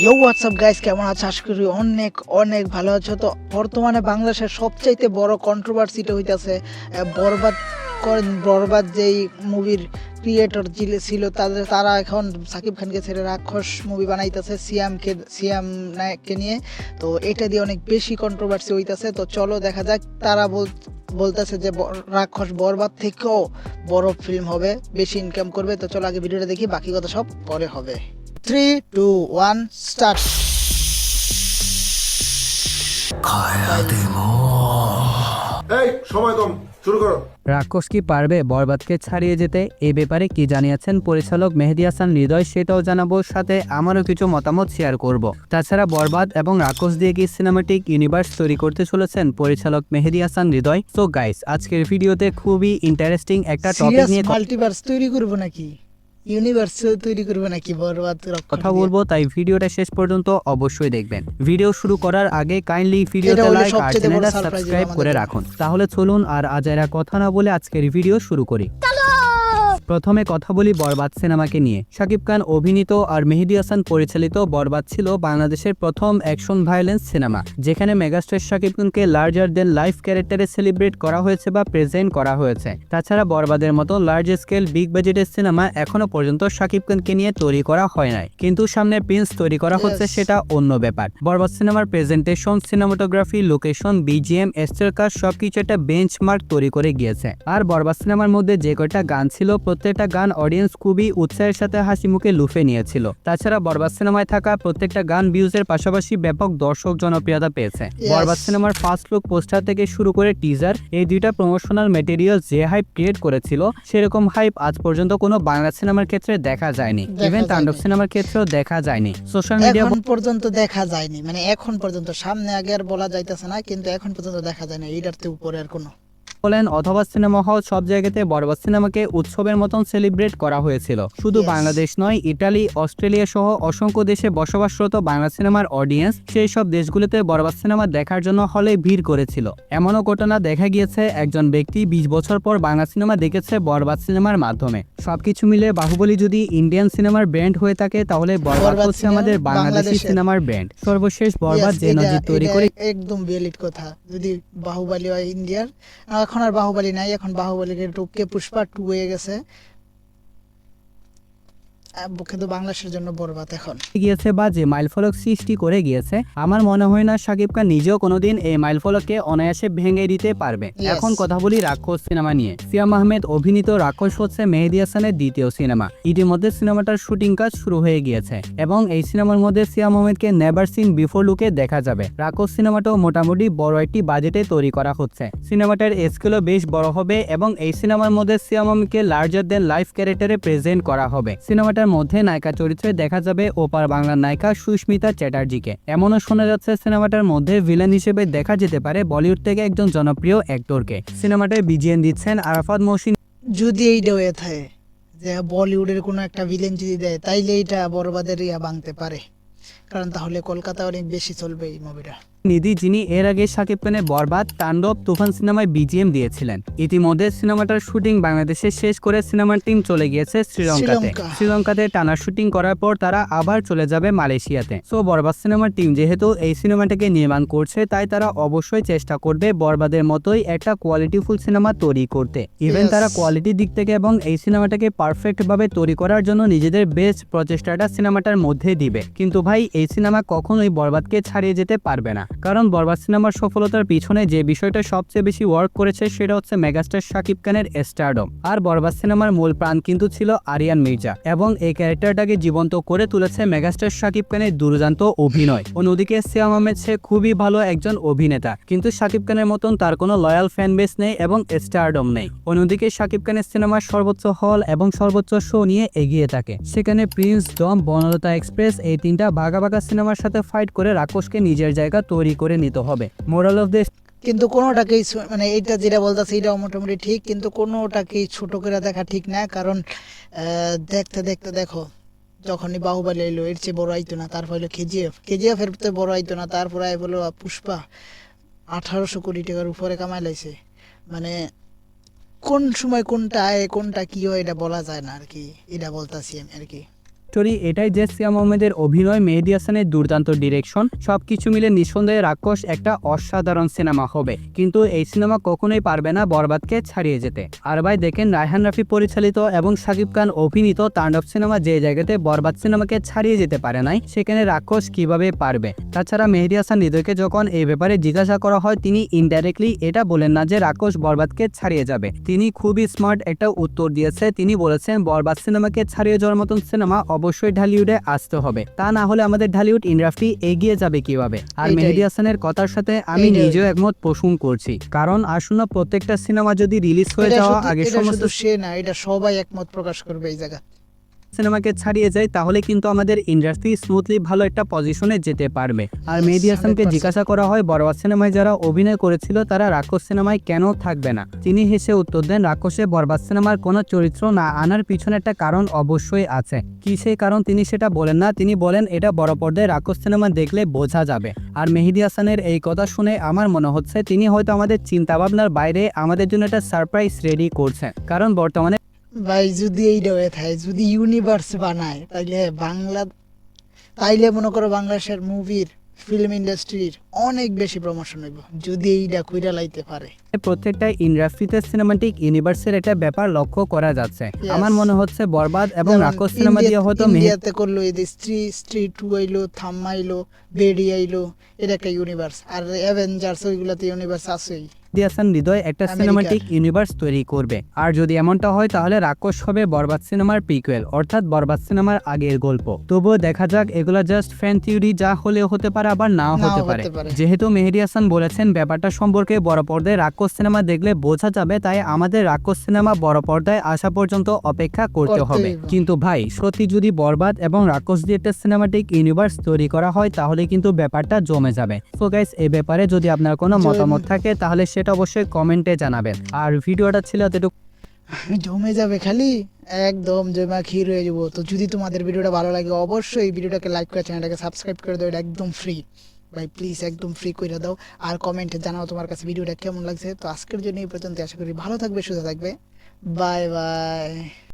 ইয়ো WhatsApp guys কেমন আছো? আশা করি অনেক অনেক ভালো আছো। তো বর্তমানে বাংলাদেশের সবচাইতে বড় কন্ট্রোভার্সিটা হইতাছে বরবাদ বরবাদ যেই মুভির ক্রিয়েটর ছিল, তাদের, তারা এখন সাকিব খানকে ছেড়ে রাক্ষস মুভি বানাইতেছে, সিয়ামকে, সিয়াম নায়ককে নিয়ে। তো এটা দিয়ে অনেক বেশি কন্ট্রোভার্সি হইতাছে। তো চলো দেখা যাক, তারা বল, বলতেছে যে রাক্ষস বরবাদ থেকেও বড় ফিল্ম হবে, বেশি ইনকাম করবে। তো চলো আগে ভিডিওটা দেখি, বাকি কথা সব পরে হবে। থ্রি টু ওয়ান স্টার্ট এই সময় কম শুরু করো। রাক্ষস কি পারবে বরবাদকে ছাড়িয়ে যেতে? এ ব্যাপারে কি জানিয়েছেন পরিচালক মেহেদি হাসান হৃদয়? সেটাও জানাব সাথে আমারও কিছু মতামত শেয়ার করব। তাছাড়া বরবাদ এবং রাক্ষস দিয়ে কি সিনেমাটিক ইউনিভার্স তৈরি করতে চলেছেন পরিচালক মেহেদি হাসান হৃদয়? সো গাইস আজকের ভিডিওতে খুবই ইন্টারেস্টিং একটা টপিক নিয়ে মাল্টিভার্স তৈরি করব নাকি? ইউনিভার্স তৈরি করব নাকি বরবাদ কথা বলব তাই ভিডিওটা শেষ পর্যন্ত অবশ্যই দেখবেন। ভিডিও শুরু করার আগে কাইন্ডলি ভিডিওটা লাইক আর চ্যানেলটা সাবস্ক্রাইব করে রাখুন। তাহলে চলুন আর আজ এরা কথা না বলে আজকের ভিডিও শুরু করি। প্রথমে কথা বলি বরবাদ সিনেমাকে নিয়ে। শাকিব খান অভিনীত আর মেহেদি হাসান পরিচালিত বরবাদ ছিল বাংলাদেশের প্রথম অ্যাকশন ভায়োলেন্স সিনেমা যেখানে মেগাস্টার শাকিব খানকে লার্জার দেন লাইফ ক্যারেক্টারে সেলিব্রেট করা হয়েছে বা প্রেজেন্ট করা হয়েছে। তাছাড়া বরবাদের মতো লার্জ স্কেল বিগ বাজেটের সিনেমা এখনও পর্যন্ত শাকিব খানকে নিয়ে তৈরি করা হয় নাই। কিন্তু সামনে প্রিন্স তৈরি করা হচ্ছে সেটা অন্য ব্যাপার। বরবাদ সিনেমার প্রেজেন্টেশন সিনেমাটোগ্রাফি লোকেশন বিজিএম এস্টার কাজ সবকিছু একটা বেঞ্চমার্ক তৈরি করে গিয়েছে। আর বরবাদ সিনেমার মধ্যে যে কয়টা গান ছিল প্রত্যেকটা গান অডিয়েন্স খুবই উৎসাহের সাথে হাসি মুখে লুফে নিয়েছিল। তাছাড়া বরবাদ সিনেমায় থাকা প্রত্যেকটা গান ভিউজের পাশাপাশি ব্যাপক দর্শক জনপ্রিয়তা পেয়েছে। বরবাদ সিনেমার ফার্স্ট লুক পোস্টার থেকে শুরু করে টিজার এই দুইটা প্রমোশনাল মেটেরিয়াল যে হাইপ ক্রিয়েট করেছিল সেরকম হাইপ আজ পর্যন্ত কোনো বাংলা সিনেমার ক্ষেত্রে দেখা যায়নি। ইভেন তাণ্ডব সিনেমার ক্ষেত্রেও দেখা যায়নি। সোশ্যাল মিডিয়া পর্যন্ত দেখা যায়নি। মানে এখন পর্যন্ত সামনে আগে আর বলা যাইতেছে না কিন্তু এখন পর্যন্ত দেখা যায় না এইটার তো উপরে আর কোনো বলেন অথবা সিনেমা হল সব জায়গাতে বরবাদ সিনেমাকে উৎসবের মতন সেলিব্রেট করা হয়েছিল। শুধু বাংলাদেশ নয় ইটালি অস্ট্রেলিয়া সহ অসংখ্য দেশে বসবাসরত বাংলা সিনেমার অডিয়েন্স সেই সব দেশগুলোতে বরবাদ সিনেমা দেখার জন্য হলে ভিড় করেছিল। এমনও ঘটনা দেখা গিয়েছে একজন ব্যক্তি বিশ বছর পর বাংলা সিনেমা দেখেছে বরবাদ সিনেমার মাধ্যমে। সবকিছু মিলে বাহুবলী যদি ইন্ডিয়ান সিনেমার ব্র্যান্ড হয়ে থাকে তাহলে বরবাদ হচ্ছে সিনেমা আমাদের বাংলাদেশি সিনেমার ব্র্যান্ড সর্বশেষ বরবাদ যে নজির তৈরি করে একদম ভ্যালিড কথা। যদি বাহুবলী হয় ইন্ডিয়ার এখন আর বাহুবলী নাই এখন বাহুবলীর টুপকে পুষ্পা টু হয়ে গেছে। কিন্তু বাংলাদেশের জন্য বরবাদ এখন। গিয়েছে বা যে মাইলফলক সৃষ্টি করে গিয়েছে আমার মনে হয় না সাকিব খান নিজেও কোনোদিন এই মাইলফলককে অনায়াসে ভেঙে দিতে পারবে। এখন কথা বলি রাক্ষস সিনেমা নিয়ে। সিয়াম আহমেদ অভিনীত রাক্ষস হচ্ছে মেহেদি হাসানের দ্বিতীয় সিনেমা। ইতিমধ্যে সিনেমাটার শুটিং কাজ শুরু হয়ে গিয়েছে এবং এই সিনেমার মধ্যে সিয়াম আহমেদকে নেভার সিন বিফোর লুকে দেখা যাবে। রাক্ষস সিনেমাটাও মোটামুটি বড় একটি বাজেটে তৈরি করা হচ্ছে। সিনেমাটার স্কেলও বেশ বড় হবে এবং এই সিনেমার মধ্যে সিয়াম আহমেদকে লার্জার দেন লাইফ ক্যারেক্টারে প্রেজেন্ট করা হবে। সিনেমাটার মধ্যে নায়িকা চরিত্রে দেখা যাবে ওপার বাংলার নায়িকা সুস্মিতা চ্যাটার্জিকে। এমনও শোনা যাচ্ছে সিনেমাটার মধ্যে ভিলেন হিসেবে দেখা যেতে পারে বলিউড থেকে একজন জনপ্রিয় অ্যাক্টরকে। সিনেমাটায় বিজিএন দিচ্ছেন আরাফাত মহসিন। যদি এইটা হয়ে থাকে যে বলিউডের কোনো একটা ভিলেন যদি দেয়, তাইলে এইটা বরবাদের ইয়া ভাঙতে পারে। কারণ তাহলে কলকাতা অনেক বেশি চলবে এই মুভিটা নিধি যিনি এর আগে শাকিব খানের বরবাদ তাণ্ডব তুফান সিনেমায় বিজিএম দিয়েছিলেন। ইতিমধ্যে সিনেমাটার শুটিং বাংলাদেশে শেষ করে সিনেমার টিম চলে গিয়েছে শ্রীলঙ্কাতে। শ্রীলঙ্কাতে টানা শুটিং করার পর তারা আবার চলে যাবে মালয়েশিয়াতে। সো বরবাদ সিনেমার টিম যেহেতু এই সিনেমাটাকে নির্মাণ করছে তাই তারা অবশ্যই চেষ্টা করবে বরবাদের মতোই একটা কোয়ালিটিফুল সিনেমা তৈরি করতে। ইভেন তারা কোয়ালিটির দিক থেকে এবং এই সিনেমাটাকে পারফেক্ট ভাবে তৈরি করার জন্য নিজেদের বেস্ট প্রচেষ্টাটা সিনেমাটার মধ্যে দিবে। কিন্তু ভাই এই সিনেমা কখনোই বরবাদকে ছাড়িয়ে যেতে পারবে না। কারণ বরবাদ সিনেমার সফলতার পিছনে যে বিষয়টা সবচেয়ে বেশি ওয়ার্ক করেছে সেটা হচ্ছে মেগাস্টার শাকিব খানের স্টারডম আর বরবাদ সিনেমার মূল প্রাণ কিন্তু ছিল আরিয়ান মির্জা এবং এই ক্যারেক্টারটাকে জীবন্ত করে তুলেছে মেগাস্টার শাকিব খানের দুর্দান্ত অভিনয়। অন্যদিকে সিয়াম আহমেদ সে খুবই ভালো একজন অভিনেতা, কিন্তু শাকিব খানের মতন তার কোনো লয়াল ফ্যান বেস নেই এবং স্টারডম নেই। অন্যদিকে শাকিব খানের সিনেমার সর্বোচ্চ হল এবং সর্বোচ্চ শো নিয়ে এগিয়ে থাকে। সেখানে প্রিন্স ডম বনলতা এক্সপ্রেস এই তিনটা বাঘা বাঘা সিনেমার সাথে ফাইট করে রাক্ষসকে নিজের জায়গা তৈরি করে নিতে হবে। মোরাল অফ দ্য কিন্তু কোনোটাকেই মানে এইটা যেটা বলতেছে এটাও মোটামুটি ঠিক, কিন্তু কোনোটাকেই ছোট করে দেখা ঠিক না, কারণ দেখতে দেখতে দেখো, যখনই বাহুবলী এলো, এর চেয়ে বড় আইতো না, তারপর হলো কেজিএফ কেজিএফ এর তো বড় আইতো না, তারপরে আই বলো, পুষ্পা, আঠারোশো কোটি টাকার উপরে কামাই লাইছে। মানে কোন সময় কোনটা আয়, কোনটা কি হয়, এটা বলা যায় না আর কি, এটা বলতাছি আমি আর কি। স্টোরি এটাই যে সিয়াম আহমেদের অভিনয়, মেহেদি হাসানের দুর্দান্ত ডিরেকশন সবকিছু মিলে নিঃসন্দেহে রাক্ষস একটা অসাধারণ সিনেমা হবে। কিন্তু এই সিনেমা কখনোই পারবে না বরবাদকে ছাড়িয়ে যেতে। আর ভাই, দেখেন রায়হান রাফি পরিচালিত এবং সাকিব খান অভিনীত তাণ্ডব সিনেমা যে জায়গাতে বরবাদ সিনেমাকে ছাড়িয়ে যেতে পারে নাই, সেখানে রাক্ষস কীভাবে পারবে? তাছাড়া মেহেদি হাসান হৃদয়কে যখন এই ব্যাপারে জিজ্ঞাসা করা হয়, তিনি ইনডাইরেক্টলি এটা বলেন না যে রাক্ষস বরবাদকে ছাড়িয়ে যাবে। তিনি খুবই স্মার্ট একটা উত্তর দিয়েছে। তিনি বলেছেন, বরবাদ সিনেমাকে ছাড়িয়ে যাওয়ার মতন সিনেমা অবশ্যই ঢালিউডে আসতে হবে। তা না হলে আমাদের ঢালিউড ইন্ডাস্ট্রি এগিয়ে যাবে কীভাবে? আর। মেহেদি হাসানের কথার সাথে আমি নিজেও একমত পোষণ করছি। কারণ আসন্ন প্রত্যেকটা সিনেমা যদি রিলিজ হয়ে যাওয়া আগে সমস্ত সে না এটা সবাই একমত প্রকাশ করবে এই জায়গা। সিনেমাকে ছাড়িয়ে যায় তাহলে কিন্তু আমাদের ইন্ডাস্ট্রি স্মুথলি ভালো একটা পজিশনে যেতে পারবে। আর মেহেদি হাসানকে জিজ্ঞাসা করা হয় বড়বাদ সিনেমায় যারা অভিনয় করেছিল তারা রাক্ষস সিনেমায় কেন থাকবে না? তিনি হেসে উত্তর দেন রাক্ষসে বরবাদ সিনেমার কোনো চরিত্র না আনার পিছনে একটা কারণ অবশ্যই আছে। কি সেই কারণ তিনি সেটা বলেন না তিনি বলেন এটা বড় পর্দায় রাক্ষস সিনেমা দেখলে বোঝা যাবে। আর মেহেদি হাসানের এই কথা শুনে আমার মনে হচ্ছে তিনি হয়তো আমাদের চিন্তাভাবনার বাইরে আমাদের জন্য একটা সারপ্রাইজ রেডি করছেন। কারণ বর্তমানে ভাই যদি এইটা হয়ে থাকে যদি ইউনিভার্স বানায় তাইলে বাংলা তাইলে মনে করো বাংলাদেশের মুভির ফিল্ম ইন্ডাস্ট্রির অনেক বেশি প্রমোশন হইব যদি এইটা কইরা লাইতে পারে। প্রত্যেকটা ইন্ডাস্ট্রিতে সিনেমাটিক ইউনিভার্সের একটা ব্যাপার লক্ষ্য করা যাচ্ছে। আমার মনে হচ্ছে বরবাদ এবং রাক্ষস সিনেমা দিয়ে হয়তো ইন্ডিয়াতে করল এই স্ত্রী স্ত্রী টু আইলো থাম্মা আইলো বেডি আইলো এটা একটা ইউনিভার্স আর অ্যাভেঞ্জার্স ওইগুলাতে ইউনিভার্স আছেই। হাসান হৃদয় একটা সিনেমাটিক ইউনিভার্স তৈরি করবে। আর যদি এমনটা হয় তাহলে রাক্ষস হবে বরবাদ সিনেমার পিকুয়েল অর্থাৎ বরবাদ সিনেমার আগের গল্প। তবুও দেখা যাক এগুলা জাস্ট ফ্যান থিওরি যা হলেও হতে পারে আবার নাও হতে পারে। যেহেতু মেহেদি হাসান বলেছেন ব্যাপারটা সম্পর্কে বড় পর্দায় রাক্ষস সিনেমা দেখলে বোঝা যাবে তাই আমাদের রাক্ষস সিনেমা বড় পর্দায় আসা পর্যন্ত অপেক্ষা করতে হবে। কিন্তু ভাই সত্যি যদি বরবাদ এবং রাক্ষস দিয়ে একটা সিনেমাটিক ইউনিভার্স তৈরি করা হয় তাহলে কিন্তু ব্যাপারটা জমে যাবে। সো গাইস এই ব্যাপারে যদি আপনার কোনো মতামত থাকে তাহলে সেটা অবশ্যই কমেন্টে জানাবেন। আর ভিডিওটা ছিল এতটুকু জমে যাবে খালি? একদম, জমা ক্ষীর হয়ে যাব। তো যদি তোমাদের ভিডিওটা ভালো লাগে, অবশ্যই ভিডিওটাকে লাইক করে চ্যানেলটাকে সাবস্ক্রাইব করে দাও, এটা একদম ফ্রি ভাই প্লিজ একদম ফ্রি করে দাও। আর কমেন্টে জানাও তোমার কাছে ভিডিওটা কেমন লাগছে। তো আজকের জন্য এই পর্যন্ত আশা করি ভালো থাকবে, সুস্থ থাকবে। Bye bye